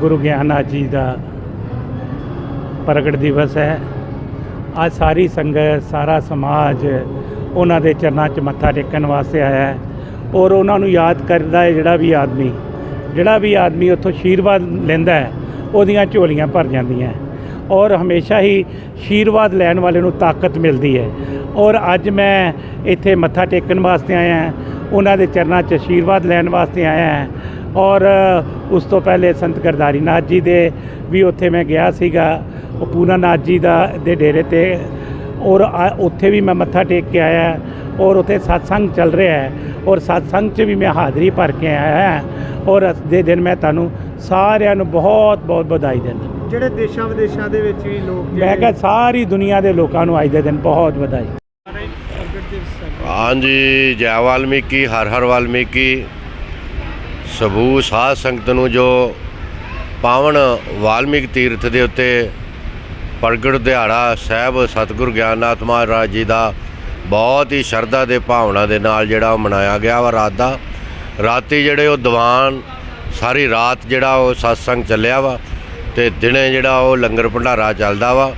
ਗੁਰੂ ਗਿਆਨਨਾਥ ਜੀ ਦਾ ਪ੍ਰਗਟ ਦਿਵਸ ਹੈ। ਅੱਜ ਸਾਰੀ ਸੰਗਤ, ਸਾਰਾ ਸਮਾਜ ਉਹਨਾਂ ਦੇ ਚਰਨਾਂ 'ਚ ਮੱਥਾ ਟੇਕਣ ਵਾਸਤੇ ਆਇਆ ਹੈ ਔਰ ਉਹਨਾਂ ਨੂੰ ਯਾਦ ਕਰਦਾ ਹੈ ਜਿਹੜਾ ਵੀ ਆਦਮੀ, ਜਿਹੜਾ ਵੀ ਆਦਮੀ ਉੱਥੋਂ ਆਸ਼ੀਰਵਾਦ ਲੈਂਦਾ ਹੈ, ਉਹਦੀਆਂ ਝੋਲੀਆਂ ਭਰ ਜਾਂਦੀਆਂ ਔਰ ਹਮੇਸ਼ਾ ਹੀ ਆਸ਼ੀਰਵਾਦ ਲੈਣ ਵਾਲੇ ਨੂੰ ਤਾਕਤ ਮਿਲਦੀ ਹੈ ਔਰ ਅੱਜ ਮੈਂ ਇੱਥੇ ਮੱਥਾ ਟੇਕਣ ਵਾਸਤੇ ਆਇਆ ਉਹਨਾਂ ਦੇ ਚਰਨਾਂ 'ਚ ਆਸ਼ੀਰਵਾਦ ਲੈਣ ਵਾਸਤੇ ਆਇਆ ਔਰ ਉਸ ਤੋਂ ਪਹਿਲੇ ਸੰਤ ਗਰਦਾਰੀ ਨਾਥ ਜੀ ਦੇ ਵੀ ਉੱਥੇ ਮੈਂ ਗਿਆ ਸੀਗਾ। ਉਹ ਪੂਨਾ ਨਾਥ ਜੀ ਦਾ ਦੇ ਡੇਰੇ ਤੇ। ਔਰ ਉੱਥੇ ਵੀ ਮੈਂ ਮੱਥਾ ਟੇਕ ਕੇ ਆਇਆ। ਔਰ ਉੱਥੇ ਸਤਸੰਗ ਚੱਲ ਰਿਹਾ ਹੈ। ਔਰ ਸਤਸੰਗ 'ਚ ਵੀ ਮੈਂ ਹਾਜ਼ਰੀ ਭਰ ਕੇ ਆਇਆ ਹਾਂ। ਔਰ ਅੱਜ ਦੇ ਦਿਨ ਮੈਂ ਤੁਹਾਨੂੰ ਸਾਰਿਆਂ ਨੂੰ ਬਹੁਤ ਬਹੁਤ ਵਧਾਈ ਦਿੰਦਾ। ਜਿਹੜੇ ਦੇਸ਼ਾਂ ਵਿਦੇਸ਼ਾਂ ਦੇ ਵਿੱਚ ਵੀ ਲੋਕ ਮੈਂ ਕਿਹਾ ਸਾਰੀ ਦੁਨੀਆ ਦੇ ਲੋਕਾਂ ਨੂੰ ਅੱਜ ਦੇ ਦਿਨ ਬਹੁਤ ਵਧਾਈ। ਹਾਂਜੀ ਜੈ ਵਾਲਮੀਕੀ ਹਰ ਹਰ ਵਾਲਮੀਕੀ। ਸਬੂ ਸਾਧ ਸੰਗਤ ਨੂੰ ਜੋ ਪਾਵਨ ਵਾਲਮੀਕ ਤੀਰਥ ਦੇ ਉੱਤੇ ਪ੍ਰਗਟ ਦਿਹਾੜਾ ਸਾਹਿਬ ਸਤਿਗੁਰ ਗਿਆਨਨਾਥ ਮਹਾਰਾਜ ਜੀ ਦਾ ਬਹੁਤ ਹੀ ਸ਼ਰਧਾ ਦੇ ਭਾਵਨਾ ਦੇ ਨਾਲ ਜਿਹੜਾ ਉਹ ਮਨਾਇਆ ਗਿਆ ਵਾ ਰਾਤ ਦਾ। ਰਾਤੀ ਜਿਹੜੇ ਉਹ ਦੀਵਾਨ, ਸਾਰੀ ਰਾਤ ਜਿਹੜਾ ਉਹ ਸਤਸੰਗ ਚੱਲਿਆ ਵਾ ਤੇ ਦਿਨੇ ਜਿਹੜਾ ਉਹ ਲੰਗਰ ਭੰਡਾਰਾ ਚੱਲਦਾ ਵਾ।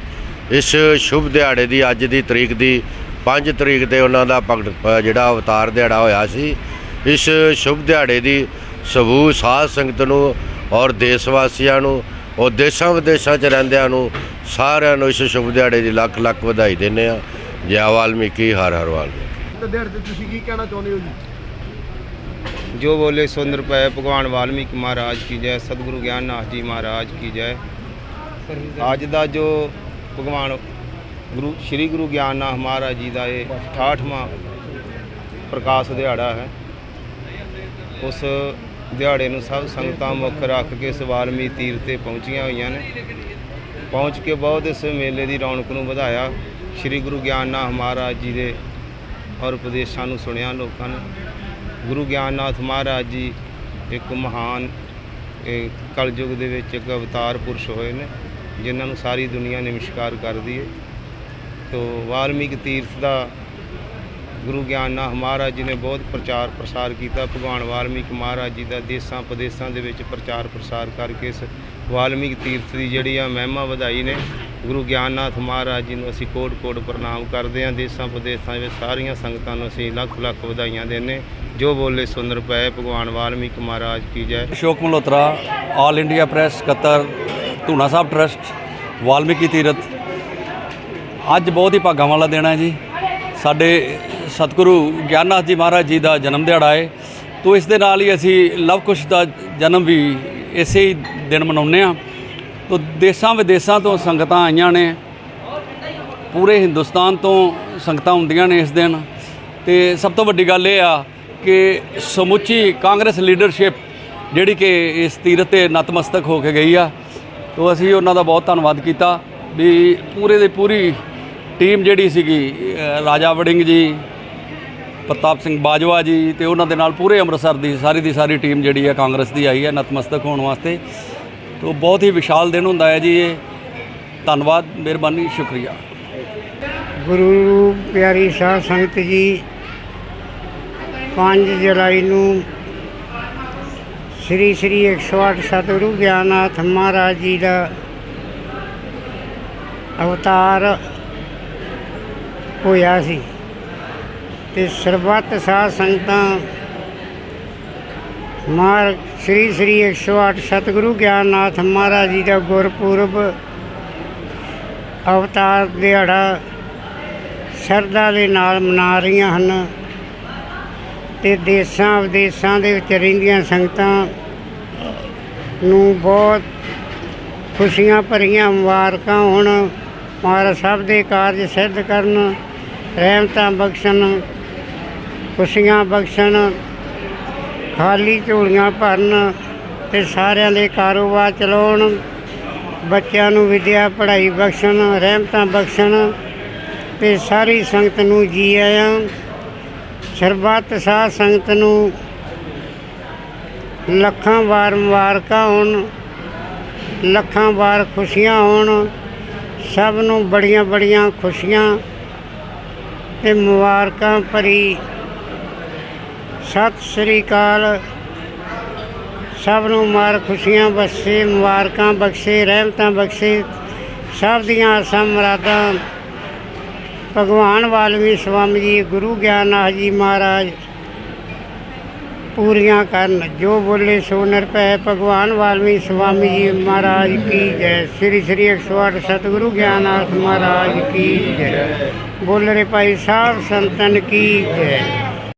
ਇਸ ਸ਼ੁਭ ਦਿਹਾੜੇ ਦੀ ਅੱਜ ਦੀ ਤਰੀਕ ਦੀ 5 ਤਰੀਕ ਤੇ ਉਹਨਾਂ ਦਾ ਭਗਤ ਜਿਹੜਾ ਅਵਤਾਰ ਦਿਹਾੜਾ ਹੋਇਆ ਸੀ, ਇਸ ਸ਼ੁਭ ਦਿਹਾੜੇ ਦੀ ਸਬੂ ਸਾਧ ਸੰਗਤ ਨੂੰ ਔਰ ਦੇਸ਼ ਵਾਸੀਆਂ ਨੂੰ ਔਰ ਦੇਸ਼ਾਂ ਵਿਦੇਸ਼ਾਂ 'ਚ ਰਹਿੰਦਿਆਂ ਨੂੰ ਸਾਰਿਆਂ ਨੂੰ ਇਸ ਸ਼ੁਭ ਦਿਹਾੜੇ ਦੀ ਲੱਖ ਲੱਖ ਵਧਾਈ ਦਿੰਦੇ ਆ ਜੈ ਵਾਲਮੀਕੀ ਹਰ ਹਰ ਵਾਲਮੀਕੀ। ਤੇ ਦਿਹਾੜੇ ਤੇ ਤੁਸੀਂ ਕੀ ਕਹਿਣਾ ਚਾਹੁੰਦੇ ਹੋ ਜੀ? ਜੋ ਬੋਲੇ ਸੁੰਦਰ ਪਏ ਭਗਵਾਨ ਵਾਲਮੀਕੀ ਮਹਾਰਾਜ ਕੀ ਜੈ ਸਤਿਗੁਰੂ ਗਿਆਨਨਾਥ ਜੀ ਮਹਾਰਾਜ ਕੀ ਜੈ। ਅੱਜ ਦਾ ਜੋ ਭਗਵਾਨ ਗੁਰੂ ਸ੍ਰੀ ਗੁਰੂ ਗਿਆਨਨਾਥ ਮਹਾਰਾਜ ਜੀ ਦਾ ਇਹ 68ਵਾਂ ਪ੍ਰਕਾਸ਼ ਦਿਹਾੜਾ ਹੈ ਉਸ ਦਿਹਾੜੇ ਨੂੰ ਸਭ ਸੰਗਤਾਂ ਮੁੱਖ ਰੱਖ ਕੇ ਇਸ ਵਾਲਮੀ ਤੀਰਥ ਤੇ ਪਹੁੰਚੀਆਂ ਹੋਈਆਂ ਨੇ। ਪਹੁੰਚ ਕੇ ਬਹੁਤ ਇਸ ਮੇਲੇ ਦੀ ਰੌਣਕ ਨੂੰ ਵਧਾਇਆ। ਸ੍ਰੀ ਗੁਰੂ ਗਿਆਨਨਾਥ ਮਹਾਰਾਜ ਜੀ ਦੇ ਔਰ ਉਪਦੇਸ਼ਾਂ ਨੂੰ ਸੁਣਿਆ ਲੋਕਾਂ ਨੇ। ਗੁਰੂ ਗਿਆਨਨਾਥ ਮਹਾਰਾਜ ਜੀ ਇੱਕ ਮਹਾਨ, ਇਹ ਕਲਯੁਗ ਦੇ ਵਿੱਚ ਇੱਕ ਅਵਤਾਰ ਪੁਰਸ਼ ਹੋਏ ਨੇ, ਜਿਨ੍ਹਾਂ ਨੂੰ ਸਾਰੀ ਦੁਨੀਆ ਨਮਸਕਾਰ ਕਰਦੀ ਹੈ ਤੋ ਵਾਲਮੀਕ ਤੀਰਥ ਦਾ ਗੁਰੂ ਗਿਆਨ ਨਾਥ ਮਹਾਰਾਜ ਜੀ ਨੇ ਬਹੁਤ ਪ੍ਰਚਾਰ ਪ੍ਰਸਾਰ ਕੀਤਾ। ਭਗਵਾਨ ਵਾਲਮੀਕ ਮਹਾਰਾਜ ਜੀ ਦਾ ਦੇਸਾਂ ਪ੍ਰਦੇਸਾਂ ਦੇ ਵਿੱਚ ਪ੍ਰਚਾਰ ਪ੍ਰਸਾਰ ਕਰਕੇ ਇਸ ਵਾਲਮੀਕ ਤੀਰਥ ਦੀ ਜਿਹੜੀ ਆ ਮਹਿਮਾ ਵਧਾਈ ਨੇ। ਗੁਰੂ ਗਿਆਨਨਾਥ ਮਹਾਰਾਜ ਜੀ ਨੂੰ ਅਸੀਂ ਕੋਟ ਕੋਟ ਪ੍ਰਣਾਮ ਕਰਦੇ ਹਾਂ ਦੇਸਾਂ ਪ੍ਰਦੇਸਾਂ ਵਿੱਚ ਸਾਰੀਆਂ ਸੰਗਤਾਂ ਨੂੰ ਅਸੀਂ ਲੱਖ ਲੱਖ ਵਧਾਈਆਂ ਦਿੰਦੇ ਜੋ ਬੋਲੇ ਸੁੰਦਰ ਪਏ ਭਗਵਾਨ ਵਾਲਮੀਕ ਮਹਾਰਾਜ ਕੀ ਜੈ। Ashok Malhotra all India press Qatar Dhuna Sahib trust Valmiki Tirath. ਅੱਜ ਬਹੁਤ ਹੀ ਭਾਗਾਂ ਵਾਲਾ ਦਿਨ ਹੈ ਜੀ। ਸਾਡੇ ਸਤਿਗੁਰੂ ਗਿਆਨਨਾਥ ਜੀ ਮਹਾਰਾਜ ਜੀ ਦਾ ਜਨਮ ਦਿਹਾੜਾ ਹੈ। ਤੋਂ ਇਸ ਦੇ ਨਾਲ ਹੀ ਅਸੀਂ ਲਵ ਕੁਸ਼ ਦਾ ਜਨਮ ਵੀ ਇਸੇ ਹੀ ਦਿਨ ਮਨਾਉਂਦੇ ਆ ਤੋਂ ਦੇਸਾਂ ਵਿਦੇਸਾਂ ਤੋਂ ਸੰਗਤਾਂ ਆਈਆਂ ਨੇ। ਪੂਰੇ ਹਿੰਦੁਸਤਾਨ ਤੋਂ ਸੰਗਤਾਂ ਹੁੰਦੀਆਂ ਨੇ ਇਸ ਦਿਨ। ਤੇ ਸਭ ਤੋਂ ਵੱਡੀ ਗੱਲ ਇਹ ਆ ਕਿ ਸਮੁੱਚੀ ਕਾਂਗਰਸ ਲੀਡਰਸ਼ਿਪ ਜਿਹੜੀ ਕਿ ਇਸ ਤੀਰਥ ਤੇ ਨਤਮਸਤਕ ਹੋ ਕੇ ਗਈ ਆ। ਤੋਂ ਅਸੀਂ ਉਹਨਾਂ ਦਾ ਬਹੁਤ ਧੰਨਵਾਦ ਕੀਤਾ ਵੀ ਪੂਰੇ ਦੇ ਪੂਰੀ ਟੀਮ ਜਿਹੜੀ ਸੀਗੀ ਅ, ਰਾਜਾ ਵੜਿੰਗ ਜੀ ਪ੍ਰਤਾਪ ਸਿੰਘ ਬਾਜਵਾ ਜੀ ਤੇ ਉਹਨਾਂ ਦੇ ਨਾਲ ਪੂਰੇ ਅੰਮ੍ਰਿਤਸਰ ਦੀ ਸਾਰੀ ਦੀ ਸਾਰੀ ਟੀਮ ਜਿਹੜੀ ਹੈ ਕਾਂਗਰਸ ਦੀ ਆਈ ਹੈ ਨਤਮਸਤਕ ਹੋਣ ਵਾਸਤੇ। ਤੋਂ ਬਹੁਤ ਹੀ ਵਿਸ਼ਾਲ ਦਿਨ ਹੁੰਦਾ ਹੈ ਜੀ ਇਹ। ਧੰਨਵਾਦ ਮਿਹਰਬਾਨੀ ਸ਼ੁਕਰੀਆ। ਗੁਰੂ ਪਿਆਰੀ ਸਾਧ ਸੰਗਤ ਜੀ 5 ਜੁਲਾਈ ਨੂੰ ਸ੍ਰੀ ਸ੍ਰੀ 108 ਸਤਿਗੁਰੂ ਗਿਆਨਨਾਥ ਮਹਾਰਾਜ ਜੀ ਦਾ ਅਵਤਾਰ ਹੋਇਆ ਸੀ। ਤੇ ਸਰਬੱਤ ਸਾਧ ਸੰਗਤਾਂ ਮਾਰ ਸ੍ਰੀ ਸ੍ਰੀ 108 ਸਤਿਗੁਰੂ ਗਿਆਨਨਾਥ ਮਹਾਰਾਜ ਜੀ ਦਾ ਗੁਰਪੁਰਬ ਅਵਤਾਰ ਦਿਹਾੜਾ ਸ਼ਰਧਾ ਦੇ ਨਾਲ ਮਨਾ ਰਹੀਆਂ ਹਨ ਤੇ ਦੇਸਾਂ ਵਿਦੇਸਾਂ ਦੇ ਵਿੱਚ ਰਹਿੰਦੀਆਂ ਸੰਗਤਾਂ ਨੂੰ ਬਹੁਤ ਖੁਸ਼ੀਆਂ ਭਰੀਆਂ ਮੁਬਾਰਕਾਂ ਹੋਣ। ਮਹਾਰਾਜ ਸਭ ਦੇ ਕਾਰਜ ਸਿੱਧ ਕਰਨ। ਰਹਿਮਤਾਂ ਬਖਸ਼ਣ, ਖੁਸ਼ੀਆਂ ਬਖਸ਼ਣ, ਖਾਲੀ ਝੋਲੀਆਂ ਭਰਨ ਤੇ ਸਾਰਿਆਂ ਦੇ ਕਾਰੋਬਾਰ ਚਲਾਉਣ, ਬੱਚਿਆਂ ਨੂੰ ਵਿਦਿਆ, ਪੜ੍ਹਾਈ ਬਖਸ਼ਣ, ਰਹਿਮਤਾਂ ਬਖਸ਼ਣ ਤੇ ਸਾਰੀ ਸੰਗਤ ਨੂੰ ਜੀ ਆਇਆਂ। ਸਰਬੱਤ ਸਾਧ ਸੰਗਤ ਨੂੰ ਲੱਖਾਂ ਵਾਰ ਮੁਬਾਰਕਾਂ ਹੋਣ, ਲੱਖਾਂ ਵਾਰ ਖੁਸ਼ੀਆਂ ਹੋਣ, ਸਭ ਨੂੰ ਬੜੀਆਂ ਬੜੀਆਂ ਖੁਸ਼ੀਆਂ ਤੇ ਮੁਬਾਰਕਾਂ ਭਰੀ। ਸਤਿ ਸ੍ਰੀ ਅਕਾਲ। ਸਭ ਨੂੰ ਮਾਰ ਖੁਸ਼ੀਆਂ ਬਖਸ਼ੇ, ਮੁਬਾਰਕਾਂ ਬਖਸ਼ੇ, ਰਹਿਮਤਾਂ ਬਖਸ਼ੇ। ਸਭ ਦੀਆਂ ਆਸਾਂ ਮੁਰਾਦਾਂ। ਭਗਵਾਨ ਵਾਲਮੀ ਸਵਾਮੀ ਜੀ, ਗੁਰੂ ਗਿਆਨਨਾਥ ਜੀ ਮਹਾਰਾਜ ਪੂਰੀਆਂ ਕਰਨ। ਜੋ ਬੋਲੇ ਸੋ ਨਿਰਭੈ। ਭਗਵਾਨ ਵਾਲਮੀਕ ਸਵਾਮੀ ਜੀ, ਮਹਾਰਾਜ ਕੀ ਜੈ। ਸ੍ਰੀ ਸ੍ਰੀ 108 ਸਤਿਗੁਰੂ ਗਿਆਨਨਾਥ ਮਹਾਰਾਜ ਕੀ ਜੈ। ਬੋਲ ਰਹੇ ਭਾਈ ਸਾਹਿਬ, ਸੰਤਨ ਕੀ ਜੈ।